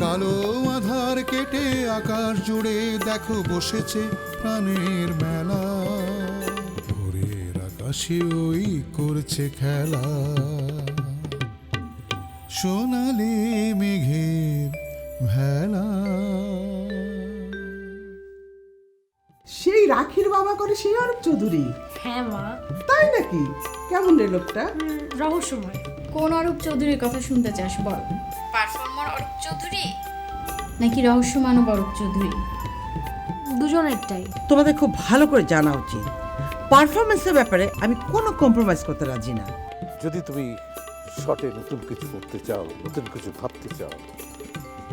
কালো আধার কেটে আকাশ জুড়ে দেখো বসেছে প্রাণের মেলা। ভোরের আকাশে ওই করছে খেলা। সোনালি মেঘের ভেলা। সেই রাখির বাবা করে সেই অরূপ চৌধুরী? হ্যাঁ মা। তাই নাকি? কেমন রে লোকটা? রহস্যময়। কোন অরূপ চৌধুরীর কথা শুনতে চাস বল। পারফর্মার অরূপ চৌধুরী? নাকি রহস্য মানব অরূপ চৌধুরী? দুজনেরটাই। তোমাদের খুব ভালো করে জানা উচিত। পারফরমেন্সের ব্যাপারে আমি কোনো কম্প্রোমাইজ করতে রাজি না। যদি তুমি শটে নতুন কিছু করতে চাও নতুন কিছু ভাবতে চাও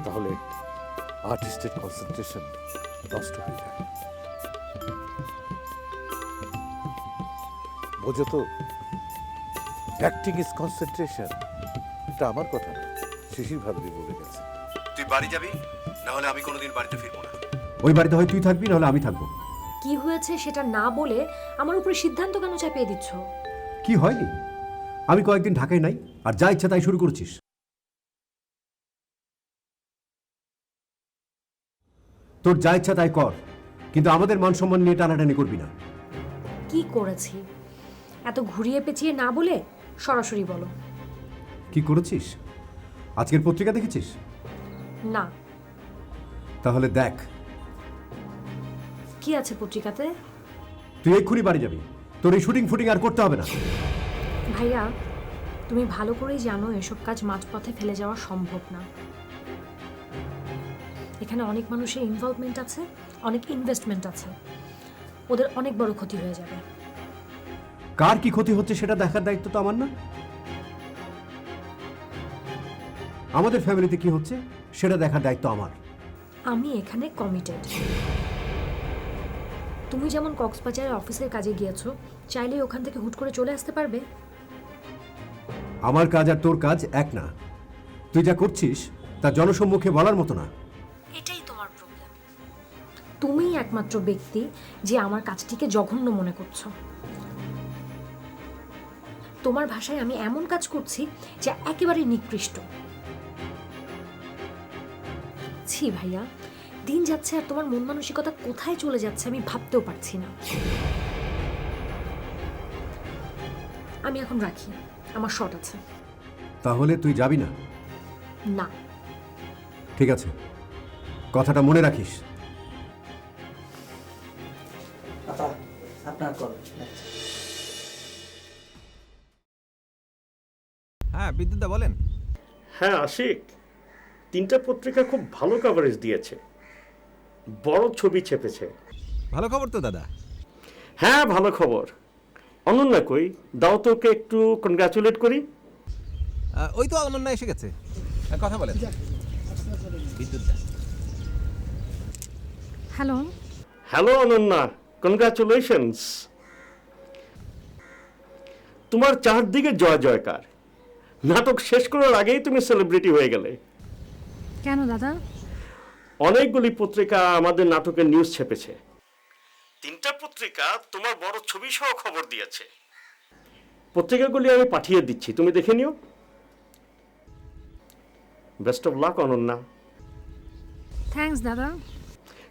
তাহলে আর্টিস্টের কনসেন্ট্রেশন নষ্ট হয়ে যায়। বোঝো তো অ্যাক্টিং ইজ কনসেন্ট্রেশন এটা আমার কথা না। শিশির ভাবি বলে গেছে। তুই বাড়ি যাবি? না হলে আমি কোনোদিন বাড়িতে ফিরবো না। ওই বাড়িতে হয় তুই থাকবি নাহলে আমি থাকব। কি হয়েছে সেটা না বলে আমার উপরে সিদ্ধান্ত কেন চাপিয়ে দিচ্ছ? কি হয়নি? আমি কয়েকদিন ঢাকায় নাই আর যা ইচ্ছা তাই শুরু করছিস। তোর যা ইচ্ছা তাই কর কিন্তু আমাদের মান সম্মান নিয়ে টানাটানি করবি না। কি করেছি? এত ঘুরিয়ে পেঁচিয়ে না বলে সরাসরি বলো। কি করেছিস? আজকের পত্রিকা দেখেছিস? না। তাহলে দেখ। কি আছে পত্রিকাতে? তুই এক্ষুনি বাড়ি যাবি। তোর এই শুটিং ফুটিং আর করতে হবে না। ভাইয়া তুমি ভালো করেই জানো এসব কাজ মাঝপথে ফেলে যাওয়া সম্ভব না। এখানে অনেক মানুষের ইনভলভমেন্ট আছে অনেক ইনভেস্টমেন্ট আছে। ওদের অনেক বড় ক্ষতি হয়ে যাবে। কার কি ক্ষতি হচ্ছে সেটা দেখার দায়িত্ব তো আমার না। আমাদের ফ্যামিলিতে কি হচ্ছে? সেটা দেখার দায়িত্ব আমার। আমি এখানে কমিটেড তুমি যেমন কক্সবাজারের অফিসের কাজে গিয়েছো চাইলে ওখান থেকে হুট করে চলে আসতে পারবে। আমার কাজ আর তোর কাজ এক না। তুই যা করছিস তা জনসম্মুখে বলার মতো না। এটাই তোমার প্রবলেম তুমিই একমাত্র ব্যক্তি যে আমার কাজটিকে জঘন্য মনে করছ। তোমার ভাষায় আমি এমন কাজ করছি যা একেবারে নিকৃষ্ট। ছি ভাইয়া। দিন যাচ্ছে আর তোমার মন মানসিকতা কোথায় চলে যাচ্ছে আমি ভাবতেও পারছি না। আমি এখন রাখি আমার শট আছে। তাহলে তুই যাবি না? না। ঠিক আছে। কথাটা মনে রাখিস। হ্যাঁ বিদ্যুৎদা বলেন। হ্যাঁ আশিক। তিনটা পত্রিকা খুব ভালো কভারেজ দিয়েছে। বড় ছবি ছেপেছে। ভালো খবর তো দাদা। হ্যাঁ ভালো খবর। অনন্যা কই? দাও তোকে একটু কনগ্রাচুলেট করি। আহ, ওই তো অনন্যা এসে গেছে। কথা বলেন। বিদ্যুৎদা হ্যালো। হ্যালো অনন্যা। কনগ্রাচুলেশনস তোমার চারদিকে জয় জয়কার নাটক শেষ করার আগেই তুমি সেলিব্রিটি হয়ে গেলে। কেন দাদা? অনেকগুলি পত্রিকা আমাদের নাটকের নিউজ ছেপেছে। তিনটা পত্রিকা তোমার বড় ছবি সহ খবর দিয়েছে। পত্রিকাগুলি আমি পাঠিয়ে দিচ্ছি তুমি দেখে নিও। Best of luck Ananya. Thanks দাদা।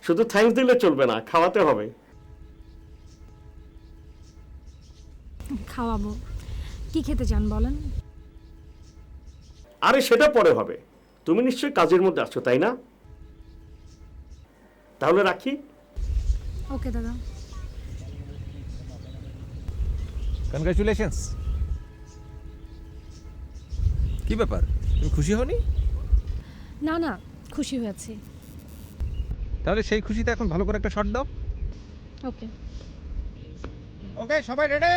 শুধু থ্যাঙ্কস দিলে চলবে না খাওয়াতে হবে। খাওয়াবো। কি খেতে চান বলেন? আরে সেটা পরে হবে। তুমি নিশ্চয়ই কাজের মধ্যে আছো তাই না? তাহলে রাখি। ওকে দাদা। কনগ্রাচুলেশনস কি ব্যাপার? তুমি খুশি হওনি? না না খুশি হয়েছি। তাহলে সেই খুশিতে এখন ভালো করে একটা শট দাও। ওকে। ওকে সবাই রেডি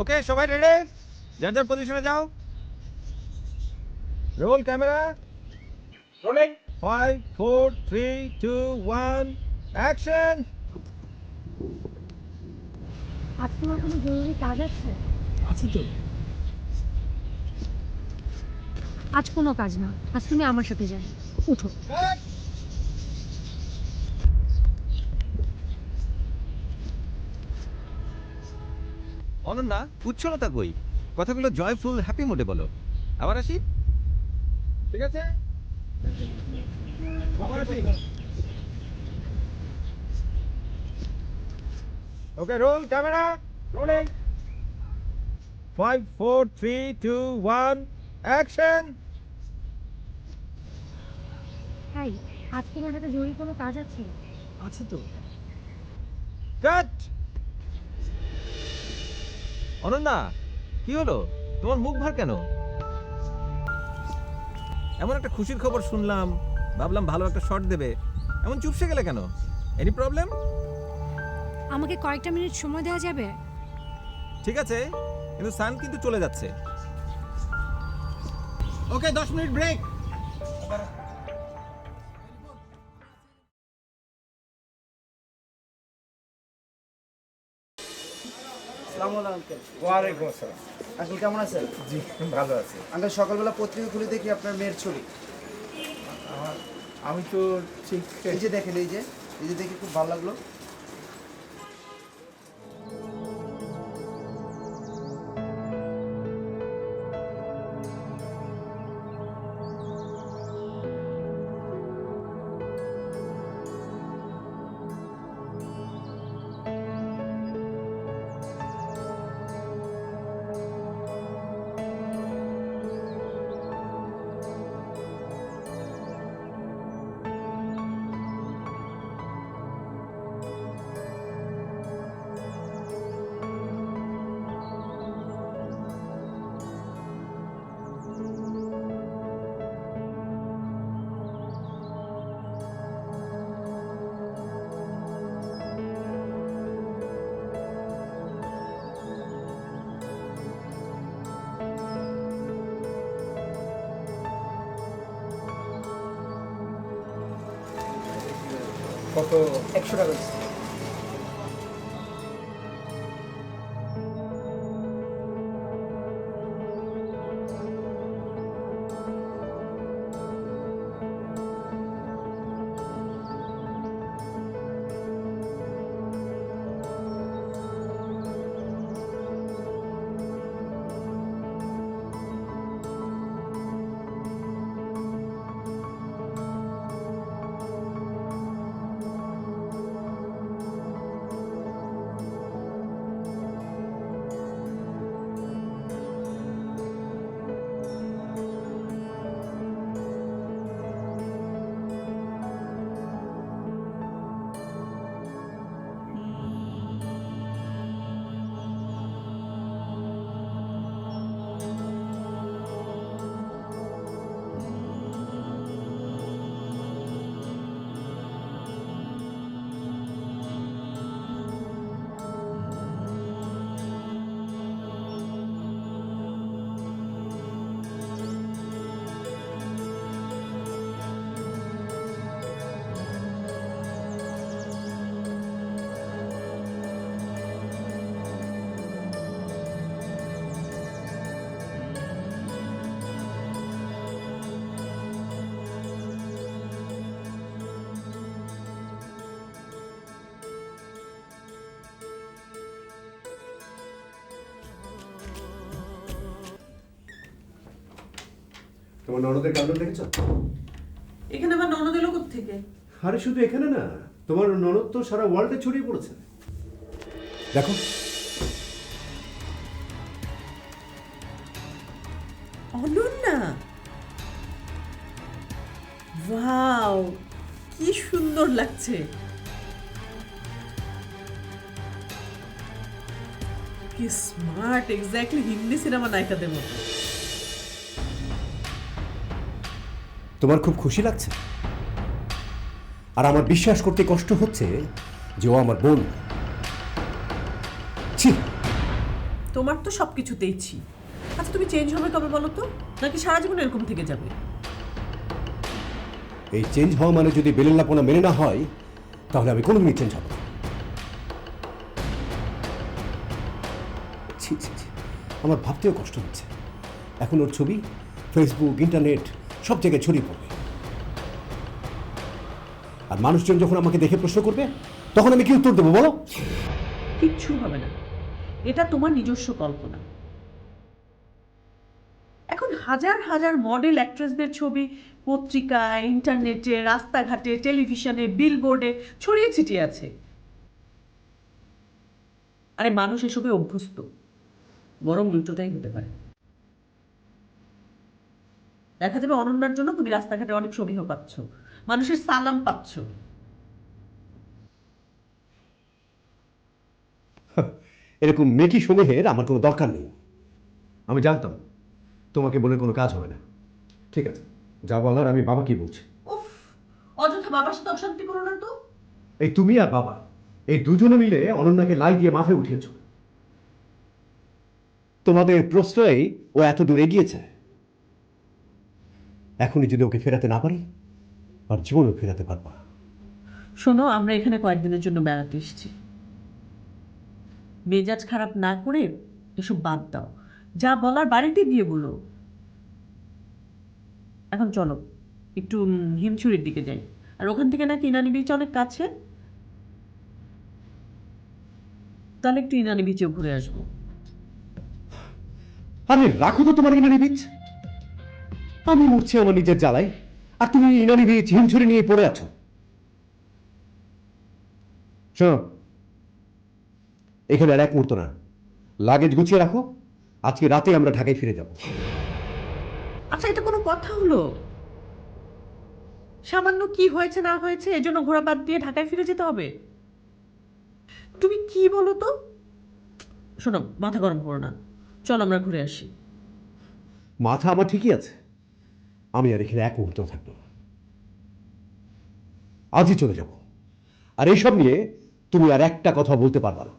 ওকে সবাই রেডি যার যার পজিশনে যাও। Roll camera rolling five four three two one action আজ তোমার কোনো জরুরি কাজ আছে? আছে তো। আজ কোনো কাজ না। আজ তুমি আমার সাথে যাবে উঠো। অনন্যা উচ্ছলতা কই? কথাগুলো জয়ফুল হ্যাপি মোডে বলো। আবার আসি? ঠিক আছে? Okay roll camera rolling five four three two one action hi আজ তোমার সাথে জরুরি কোনো কাজ আছে? আছে তো। অনন্যা কি হলো? তোমার মুখ ভার কেন? এমন একটা খুশির খবর শুনলাম ভাবলাম ভালো একটা শট দেবে। এমন চুপসে গেলে কেন? এনি প্রবলেম আমাকে কয়েকটা মিনিট সময় দেওয়া যাবে? ঠিক আছে কিন্তু সান কিন্তু চলে যাচ্ছে। ওকে দশ মিনিট ব্রেক ওয়ালাইকুম আসসালাম। আঙ্কেল কেমন আছেন? জি ভালো আছি। আঙ্কেল সকালবেলা পত্রিকা খুলে দেখি আপনার মেয়ের ছবি। আমি তো ঠিক এই যে দেখেন এই যে এই যে দেখে খুব ভালো লাগল। কত একশো টাকা তোমার ননদের কাণ্ড দেখেছ? এখানে আবার ননদ এলো থেকে আরে শুধু এখানে না তোমার ননদ তো সারা ওয়ার্ল্ডে ছড়িয়ে পড়েছে। দেখো। অনন্যা! ওয়াও কি সুন্দর লাগছে। কি স্মার্ট এক্স্যাক্টলি হিন্দি সিনেমা নায়িকাদের মতো। তোমার খুব খুশি লাগছে? আর আমার বিশ্বাস করতে কষ্ট হচ্ছে যে ও আমার বোন। ছি! তোমার তো সব কিছুতেই ছি। আচ্ছা তুমি চেঞ্জ হবে কবে বলো তো? নাকি সারা জীবন এরকম থেকে যাবে? এই চেঞ্জ হওয়া মানে যদি বেলেল্লাপনা মেনে না হয় তাহলে আমি কোনোদিনই চেঞ্জ হব না। ছি ছি ছি। আমার ভাবতেও কষ্ট হচ্ছে। এখন ওর ছবি ফেসবুক ইন্টারনেট সব জায়গায় ছড়িয়ে পড়বে। আর মানুষজন যখন আমাকে দেখে প্রশ্ন করবে, তখন আমি কি উত্তর দেবো বলো? কিচ্ছু হবে না। এটা তোমার নিজস্ব কল্পনা। এখন হাজার হাজার মডেল অ্যাক্ট্রেসদের ছবি পত্রিকায় ইন্টারনেটে রাস্তাঘাটে টেলিভিশনে বিলবোর্ডে ছড়িয়ে ছিটিয়ে আছে। আরে মানুষ এসবে অভ্যস্ত। বরং উল্টোটাই হতে পারে। দেখা যাবে অনন্যার জন্য তুমি রাস্তাঘাটে অনেক সমীহ পাচ্ছ। মানুষের সালাম পাচ্ছ। এরকম মেকি সমীহের আমার কোনো দরকার নেই। আমি জানতাম তোমাকে বলে কোনো কাজ হবে না। ঠিক আছে যা বলার আমি বাবাকে বলছি। উফ অযথা বাবার সাথে অশান্তি করো না তো। এই তুমি আর বাবা এই দুজনে মিলে অনন্যাকে লাই দিয়ে মাথায় উঠিয়েছ। তোমাদের প্রশ্রয়েই ও এত দূর এগিয়েছে। এখনই যদি ওকে ফেরাতে না পারি আর জীবনও ফেরাতে পারব না। শোনো আমরা এখানে কয়েকদিনের জন্য বেড়াতে এসেছি। মেজাজ খারাপ না করে এসব বাদ দাও। যা বলার বাড়িতে গিয়ে বলো। এখন চলো একটু হিমছুরির দিকে যাই। আর ওখান থেকে নাকি ইনানি বিচ অনেক কাছে? তাহলে একটু ইনানি বিচেও ঘুরে আসব। আরে রাখো তো তোমার ইনানি বীজ আমি মরছি আমার নিজের জ্বালায়। আর তুমি ইনানি বীজ হিমছুরি নিয়ে পড়ে আছো। শোনো এখানে আর এক মুহূর্ত না। লাগেজ গুছিয়ে রাখো। আজকে রাতে আমরা ঢাকায় ফিরে যাব। আচ্ছা এটা কোনো কথা হলো? সামান্য কি হয়েছে না হয়েছে এজন্য ঘোরা বাদ দিয়ে ঢাকায় ফিরে যেতে হবে? তুমি কি বলো তো? শোনো মাথা গরম করো না। চল আমরা ঘুরে আসি। মাথা আমার ঠিকই আছে। আমি আর এখানে এক মুহূর্ত থাকব। আজই চলে যাব। আর এইসব নিয়ে তুমি আর একটা কথা বলতে পারবা না।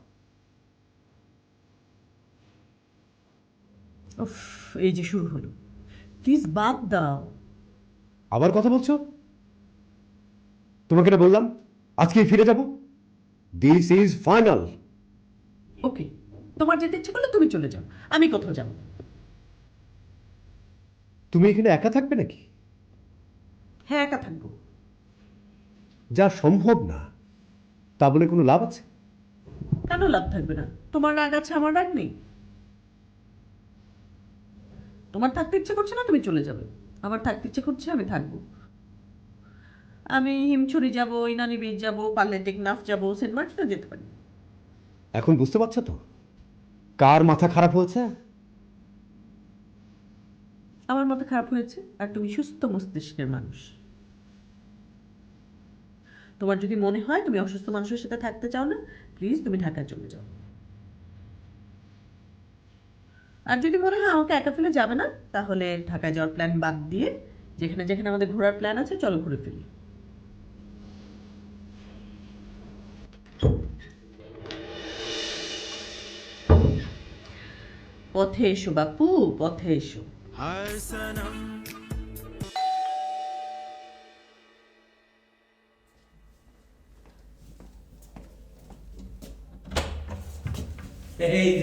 উফ এই যে শুরু হলো। প্লিজ বাদ দাও। আবার কথা বলছো? তোমাকে না বললাম আজকেই ফিরে যাব। দিস ইজ ফাইনাল ওকে তোমার যেতে ইচ্ছে করলে তুমি চলে যাও। আমি কোথাও যাব না। তুমি এখানে একা থাকবে নাকি? হ্যাঁ একা থাকব। যা সম্ভব না তা বলে কোনো লাভ আছে? কেন লাভ থাকবে না? তোমার রাগ আছে আমার রাগ নেই। তোমার থাকতে ইচ্ছে করছে না তুমি চলে যাবে। আমার থাকতে ইচ্ছে করছে আমি থাকব। আমি হিমছড়ি যাব ইনানি বীজ যাব পার্লে টেকনাফ যাব সেন্ট মার্টিনও যেতে পারি। এখন বুঝতে পারছ তো? কার মাথা খারাপ হয়েছে? আমার মাথা খারাপ হয়েছে আর তুমি সুস্থ মস্তিষ্কের মানুষ। তোমার যদি মনে হয় তুমি অসুস্থ মানুষের সাথে থাকতে চাও না প্লিজ তুমি ঢাকায় চলে যাও। আর যদি মনে হয় আমাকে একা ফেলে যাবে না, তাহলে ঢাকায় যাওয়ার প্ল্যান বাদ দিয়ে যেখানে যেখানে আমাদের ঘোরার প্ল্যান আছে, চলো ঘুরে ফেলি পথে এসো বাপু, পথে এসো। এই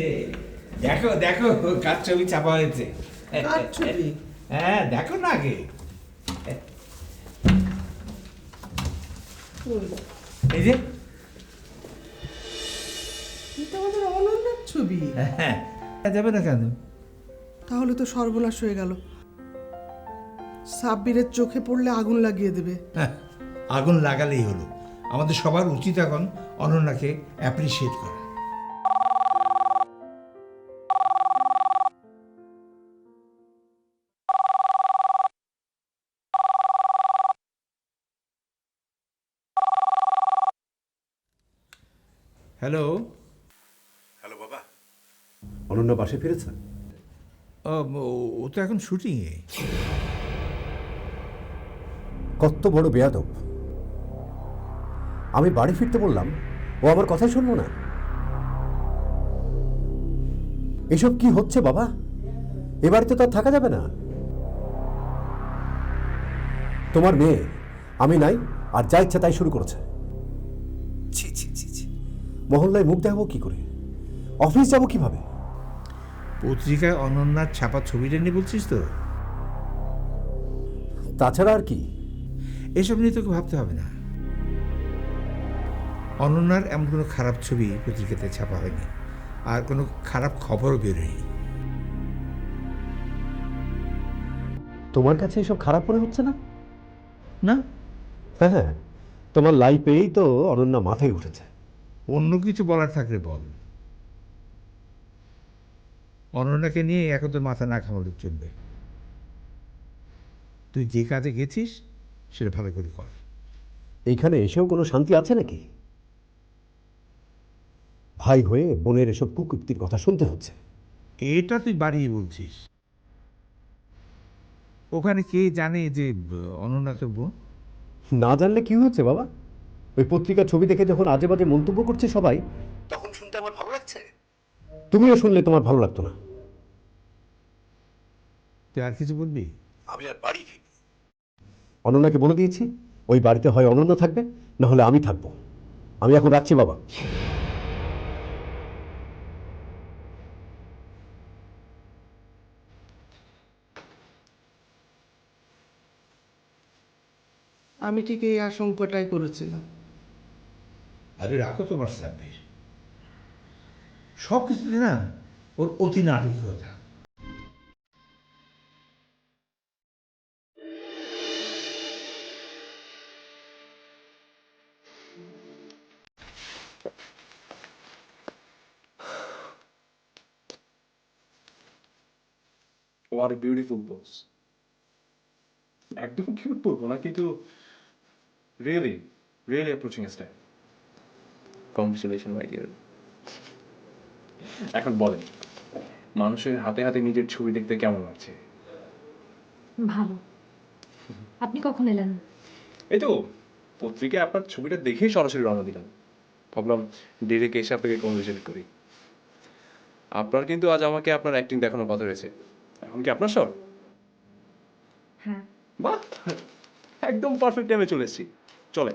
যে দেখো দেখো কার ছবি চাপা হয়েছে? হ্যাঁ দেখো না আগে। এই যে। এটা আমাদের অনন্যার ছবি। হ্যাঁ যাবে না কেন? তাহলে তো সর্বনাশ হয়ে গেল। সাব্বিরের চোখে পড়লে আগুন লাগিয়ে দেবে। হ্যাঁ, আগুন লাগালেই হলো। আমাদের সবার উচিত এখন অনন্যাকে অ্যাপ্রিসিয়েট করা। হ্যালো হ্যালো বাবা অনন্য বাসে ফিরেছে ও তো এখন শুটিংয়ে কত বড় বেয়াদব। আমি বাড়ি ফিরতে বললাম, ও আমার কথাই শুনলো না। এসব কি হচ্ছে বাবা? এ বাড়িতে তো আর থাকা যাবে না। তোমার মেয়ে, আমি নাই, আর যা ইচ্ছা তাই শুরু করেছে। ছি। মহল্লায় মুখ দেখাবো কি করে? অফিস যাব কীভাবে? পত্রিকায় অনন্যার ছাপা ছবিটা নিয়ে বলছিস তো? তাছাড়া আর কি? এসব নিয়ে তোকে ভাবতে হবে না। অনন্যার এমন কোনো খারাপ ছবি পত্রিকাতে ছাপা হয়নি আর কোনো খারাপ খবরও বেরোয়নি তোমার কাছে এসব খারাপ মনে হচ্ছে না? না। হ্যাঁ হ্যাঁ। তোমার লাইফেই তো অনন্যা মাথায় উঠেছে। অন্য কিছু বলার থাকলে বল। অনন্যাকে নিয়ে এখন তো মাথা না খামালে চলবে। তুই যে কাজে গেছিস সেটা ভালো করে কর। এইখানে এসেও কোনো শান্তি আছে নাকি? ভাই হয়ে বোনের এসব কুকীর্তির কথা শুনতে হচ্ছে। এটা তুই বাড়িয়ে বলছিস। ওখানে কে জানে যে অনন্যা তো বোন। না জানলে কি হচ্ছে বাবা? ওই পত্রিকার ছবি দেখে যখন আজে বাজে মন্তব্য করছে সবাই তখন শুনতে আমার ভালো লাগছে। তুমিও শুনলে তোমার ভালো লাগতো না। তুই আর কিছু বলবি? আমি আর বাড়ি অনন্যাকে বলে দিয়েছি ওই বাড়িতে হয় অনন্যা থাকবে না হলে আমি থাকব। আমি এখন রাখছি বাবা। আমি ঠিক এই আশঙ্কাটাই করেছিলাম। আরে রাখো তোমার সাব্বির সব কিছুতে না ওর অতি নাটকীয়তা। What a beautiful pose. একদম কিউট পড়ব না কিন্তু really really approaching style congratulation my dear এখন বলেন মানুষের হাতে হাতে নিজের ছবি দেখতে কেমন লাগছে? ভালো। আপনি কখন এলেন? এই তো পত্রিকায় আপনার ছবিটা দেখেই সরাসরি রওনা দিলাম। ভাবলাম ডিরেক্ট এসে আপনাকে কংগ্রেচুলেট করি। আপনার কিন্তু আজ আমাকে আপনার অ্যাক্টিং দেখানোর কথা রয়েছে। এখন কি আপনার স্বর হ্যাঁ। বাহ! একদম পারফেক্ট টাইমে চলে এসেছি। চলে